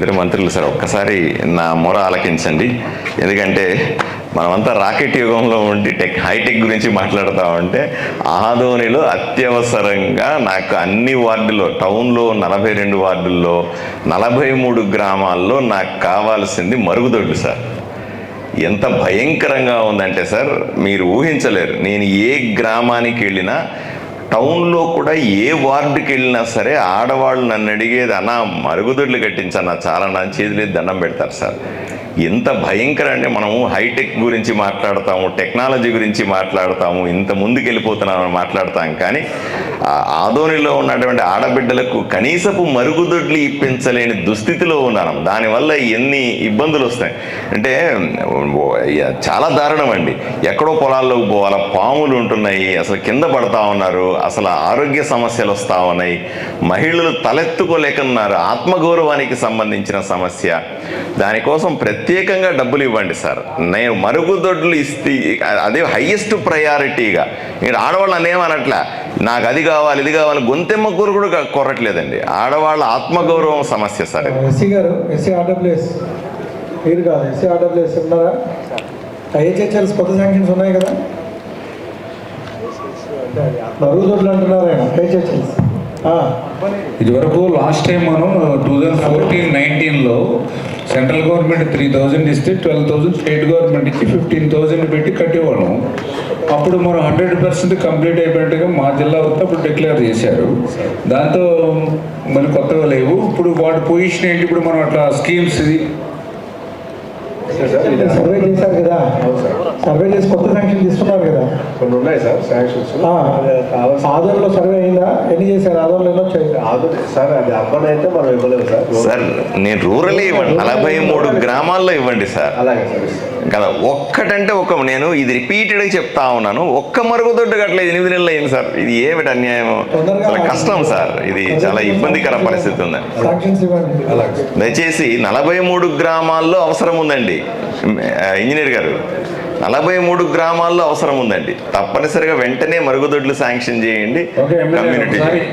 ఇద్దరు మంత్రులు సార్ ఒక్కసారి నా మొర ఆలకించండి. ఎందుకంటే మనమంతా రాకెట్ యుగంలో ఉండి టెక్ హైటెక్ గురించి మాట్లాడుతూ ఉంటే ఆదోనిలో అత్యవసరంగా నాకు అన్ని వార్డుల్లో టౌన్లో నలభై రెండు వార్డుల్లో నలభై మూడు గ్రామాల్లో నాకు కావాల్సింది మరుగుదొడ్లు సార్. ఎంత భయంకరంగా ఉందంటే సార్ మీరు ఊహించలేరు. నేను ఏ గ్రామానికి వెళ్ళినా టౌన్లో కూడా ఏ వార్డుకి వెళ్ళినా సరే ఆడవాళ్ళు నన్ను అడిగేది అన్నా మరుగుదొడ్లు కట్టించన్నా చాలా నా చేతులు దండం పెడతారు సార్. ఎంత భయంకరం మనము హైటెక్ గురించి మాట్లాడతాము టెక్నాలజీ గురించి మాట్లాడతాము ఇంత ముందుకు వెళ్ళిపోతున్నామని మాట్లాడతాం. కానీ ఆధోనిలో ఆదోనిలో ఉన్నటువంటి ఆడబిడ్డలకు కనీసపు మరుగుదొడ్లు ఇప్పించలేని దుస్థితిలో ఉన్నాం దానివల్ల ఎన్ని ఇబ్బందులు వస్తాయి? అంటే చాలా దారుణం అండి. ఎక్కడో పొలాల్లోకి పోవాలా పాములు ఉంటున్నాయి అసలు కింద పడతా ఉన్నారు అసలు ఆరోగ్య సమస్యలు వస్తా ఉన్నాయి. మహిళలు తలెత్తుకోలేకున్నారు. ఆత్మగౌరవానికి సంబంధించిన సమస్య. దానికోసం ప్రత్యేకంగా డబ్బులు ఇవ్వండి సార్. నేను మరుగుదొడ్లు ఇస్తే అదే హయ్యెస్ట్ ప్రయారిటీగా. మీరు ఆడవాళ్ళు అనేమనట్లా నాకు అది కావాలి ఇది కావాలి. గొంతెమ్మ కూర కూడా కొరట్లేదండి. ఆడవాళ్ళ ఆత్మగౌరవం సమస్య సార్ ఎస్సీ గారు ఎస్సీ ఆర్డబ్ల్యూఎస్. మీరు కాదు ఎస్సీ ఆర్డబ్ల్యూఎస్ ఉన్నారా? ఐహెచ్హెచ్ఎల్స్ కొత్త శాంక్షన్స్ ఉన్నాయి కదా? ఇదివరకు లాస్ట్ టైం మనం టూ థౌజండ్ ఫోర్టీన్ నైన్టీన్లో సెంట్రల్ గవర్నమెంట్ త్రీ థౌజండ్ ఇస్తే ట్వెల్వ్ థౌజండ్ స్టేట్ గవర్నమెంట్ ఇచ్చి ఫిఫ్టీన్ థౌజండ్ పెట్టి కట్టేవాళ్ళం. అప్పుడు మనం హండ్రెడ్ పర్సెంట్ కంప్లీట్ అయిపోయినట్టుగా మా జిల్లా వస్తే అప్పుడు డిక్లేర్ చేశారు. దాంతో మరి కొత్తగా లేవు. ఇప్పుడు వాటి పొజిషన్ ఏంటి? ఇప్పుడు మనం అట్లా స్కీమ్స్ ఇది. సర్వే చేశారు కదా? సర్వే చేసి కొత్త శాంక్షన్ తీసుకున్నారు కదా? కొన్ని ఉన్నాయి సార్ శాంక్షన్స్ ఆదోళనలో సర్వే అయిందా? ఎన్ని చేశారు? ఆదోళనలో సార్ అది అర్బన్ అయితే మనం ఇవ్వలేము సార్. సార్ నేను రూరల్ ఇవ్వండి. నలభై మూడు గ్రామాల్లో ఇవ్వండి సార్. అలాగే సార్. కదా ఒక్కటంటే ఒక నేను ఇది రిపీటెడ్గా చెప్తా ఉన్నాను. ఒక్క మరుగుదొడ్డు కట్టలేదు ఎనిమిది నెలలు అయింది సార్. ఇది ఏమిటి అన్యాయం చాలా కష్టం సార్. ఇది చాలా ఇబ్బందికర పరిస్థితి ఉందండి ఇవ్వండి. దయచేసి నలభై మూడు గ్రామాల్లో అవసరం ఉందండి. ఇంజనీర్ గారు. నలభై మూడు గ్రామాల్లో అవసరం ఉందండి. తప్పనిసరిగా వెంటనే మరుగుదొడ్లు శాంక్షన్ చేయండి. కమ్యూనిటీ